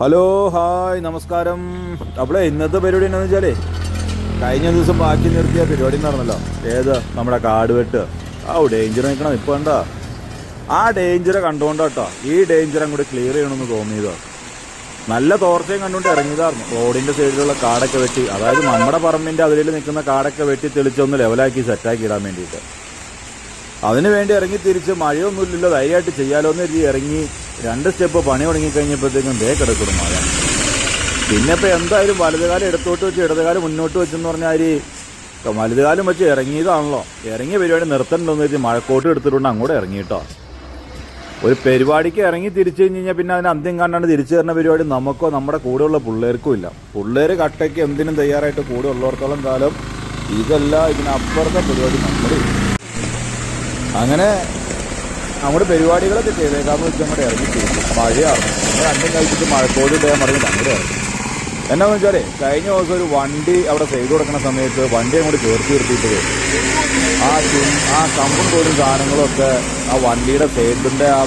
Hello hi നമസ്കാരം. അവിടെ ഇന്നത്തെ പരിപാടി എന്താണെന്ന് വെച്ചാലേ കഴിഞ്ഞ ദിവസം ബാക്കി നിർത്തിയ പരിപാടി നടന്നല്ലോ ഏത്? നമ്മുടെ കാട് വെട്ട് ആ ഡേഞ്ചർ നിൽക്കണം ഇപ്പൊ കണ്ടോ. ആ ഡേഞ്ചർ കണ്ടുകൊണ്ട് കേട്ടോ ഈ ഡേഞ്ചർ അങ്ങോട്ട് ക്ലിയർ ചെയ്യണമെന്ന് തോന്നിയതോ. നല്ല തോർച്ചയും കണ്ടുകൊണ്ട് ഇറങ്ങിയതായിരുന്നു. റോഡിന്റെ സൈഡിലുള്ള കാടൊക്കെ വെട്ടി അതായത് നമ്മുടെ പറമ്പിന്റെ അതിൽ നിൽക്കുന്ന കാടൊക്കെ വെട്ടി തെളിച്ചൊന്ന് ലെവലാക്കി സെറ്റാക്കി ഇടാൻ വേണ്ടിയിട്ട്. അതിനു വേണ്ടി ഇറങ്ങി തിരിച്ച് മഴയൊന്നുമില്ലല്ലോ ധൈര്യമായിട്ട് ചെയ്യാലോ എന്ന് ഇറങ്ങി രണ്ട് സ്റ്റെപ്പ് പണി തുടങ്ങിക്കഴിഞ്ഞപ്പോഴത്തേക്കും ദേ കിടക്കുന്നു മഴ പിന്നെ ഇപ്പൊ എന്തായാലും വലതുകാലം എടുത്തോട്ട് വെച്ച് ഇടതുകാലം മുന്നോട്ട് വെച്ചെന്ന് പറഞ്ഞാൽ വലതുകാലം വെച്ച് ഇറങ്ങിയതാണല്ലോ. ഇറങ്ങിയ പരിപാടി നിർത്തണ്ടെന്ന് വെച്ച് മഴക്കോട്ട് എടുത്തിട്ടുണ്ട്. അങ്ങോട്ട് ഇറങ്ങിയിട്ടോ. ഒരു പരിപാടിക്ക് ഇറങ്ങി തിരിച്ചു കഴിഞ്ഞ് കഴിഞ്ഞാൽ പിന്നെ അതിന് അന്ത്യം കണ്ടാണ്ട് തിരിച്ചു തരുന്ന പരിപാടി നമുക്കോ നമ്മുടെ കൂടെയുള്ള പിള്ളേർക്കും ഇല്ല. പിള്ളേർ കട്ടയ്ക്ക് എന്തിനും തയ്യാറായിട്ട് കൂടെ ഉള്ളവർക്കോളം കാലം ഇതല്ല ഇതിനപ്പുറത്തെ പരിപാടി നമ്മൾ അങ്ങനെ നമ്മുടെ പരിപാടികളൊക്കെ ചെയ്തേക്കാന്ന് വെച്ചാൽ കൂടെ ഇറങ്ങി തിരിച്ചു. നമ്മൾ രണ്ടും കഴിച്ചിട്ട് മഴക്കോട് ഇടയാൻ പറഞ്ഞ് ഇറങ്ങി. എന്നാന്ന് വെച്ചാലേ കഴിഞ്ഞ ദിവസം ഒരു വണ്ടി അവിടെ സൈഡ് കൊടുക്കുന്ന സമയത്ത് വണ്ടി അങ്ങോട്ട് ചേർത്ത് നിർത്തിയിട്ട് ആ ആ കമ്പും പോലും സാധനങ്ങളൊക്കെ ആ വണ്ടിയുടെ സൈഡിന്റെ ആ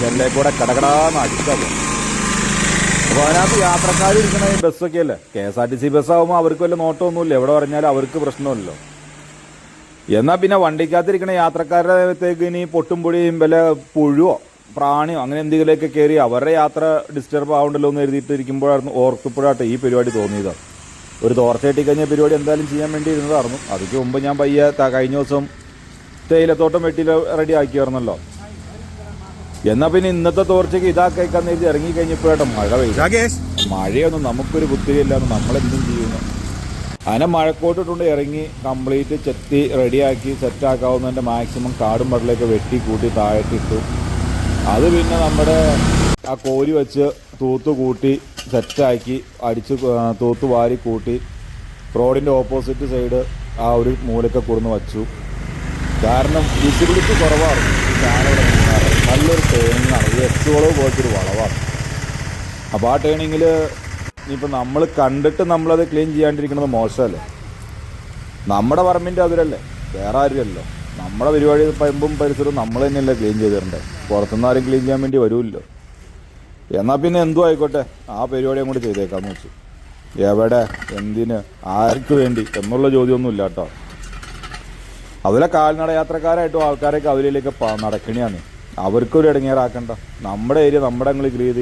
ജെല്ലേ കൂടെ കടകടാന്ന് പോകും അപ്പോൾ അതിനകത്ത് യാത്രക്കാർ ഇരിക്കുന്ന ഈ ബസ്സൊക്കെ അല്ലേ K S R T C ബസ്സാകുമ്പോൾ അവർക്ക് വല്ല നോട്ടമൊന്നുമില്ല. എവിടെ പറഞ്ഞാലും അവർക്ക് പ്രശ്നമില്ലല്ലോ. എന്നാൽ പിന്നെ വണ്ടിക്കകത്തിരിക്കുന്ന യാത്രക്കാരുടെ അടുത്തേക്ക് ഇനി പൊട്ടുംപൊടിയും വല്ല പുഴുവോ പ്രാണിയോ അങ്ങനെ എന്തെങ്കിലുമൊക്കെ കയറി അവരുടെ യാത്ര ഡിസ്റ്റർബ് ആവണ്ടല്ലോ എന്ന് എഴുതിയിട്ട് ഇരിക്കുമ്പോഴായിരുന്നു ഓർക്കപ്പോഴാട്ടെ ഈ പരിപാടി തോന്നിയത്. ഒരു തോർച്ചയായിട്ട് കഴിഞ്ഞ പരിപാടി എന്തായാലും ചെയ്യാൻ വേണ്ടി ഇരുന്നതായിരുന്നു. അതിക്ക് മുമ്പ് ഞാൻ പയ്യെ കഴിഞ്ഞ ദിവസം തേയിലത്തോട്ടം വെട്ടിൽ റെഡി ആക്കിയായിരുന്നല്ലോ. എന്നാ പിന്നെ ഇന്നത്തെ തോർച്ചയ്ക്ക് ഇതാക്കാന്ന് എഴുതി ഇറങ്ങി കഴിഞ്ഞപ്പോഴാട്ടെ മഴ പെയ്തു. രാകേഷ്. മഴയൊന്നും നമുക്കൊരു ബുദ്ധിയില്ലാന്ന് നമ്മളെന്തും ചെയ്യുന്നു. അങ്ങനെ മഴക്കോട്ടിട്ടുണ്ട് ഇറങ്ങി കംപ്ലീറ്റ് ചെത്തി റെഡിയാക്കി സെറ്റാക്കാവുന്നതിന്റെ മാക്സിമം കാടും പടലൊക്കെ വെട്ടി കൂട്ടി താഴത്തിട്ടു അത് പിന്നെ നമ്മുടെ ആ കോരി വെച്ച് തൂത്ത് കൂട്ടി സെറ്റാക്കി അടിച്ച് തൂത്തു വാരി കൂട്ടി റോഡിന്റെ ഓപ്പോസിറ്റ് സൈഡ് ആ ഒരു മൂലക്കെ കൊടുന്ന് വച്ചു. കാരണം വിസിബിലിറ്റി കുറവാണ്. നല്ലൊരു ടേണിങ്ങാണ് ഈ എക്സ് വളവ് പോലത്തെ ഒരു വളവാണ്. അപ്പോൾ ആ ടേണിങ്ങിൽ ഇനിയിപ്പോൾ നമ്മൾ കണ്ടിട്ട് നമ്മളത് ക്ലീൻ ചെയ്യാണ്ടിരിക്കുന്നത് മോശമല്ലേ? നമ്മുടെ പറമ്പിന്റെ അതിലല്ലേ വേറെ ആരുമല്ലോ നമ്മുടെ പരിപാടി പമ്പും പരിസരവും നമ്മൾ തന്നെയല്ലേ ക്ലീൻ ചെയ്ത് തരണ്ടേ പുറത്തുനിന്ന് ആരും ക്ലീൻ ചെയ്യാൻ വേണ്ടി വരുമല്ലോ എന്നാൽ പിന്നെ എന്തോ ആയിക്കോട്ടെ. ആ പരിപാടി അങ്ങോട്ട് ചെയ്തേക്കാന്ന് വെച്ചു എവിടെ എന്തിന് ആർക്ക് വേണ്ടി എന്നുള്ള ചോദ്യമൊന്നുമില്ല കേട്ടോ. അതിലെ കാൽനട യാത്രക്കാരായിട്ടും ആൾക്കാരൊക്കെ അവരിലേക്ക് നടക്കണിയാണ്. അവർക്കൊരു ഇടങ്ങേറാക്കണ്ട. നമ്മുടെ ഏരിയ നമ്മുടെ അങ്ങ് ക്ലീൻ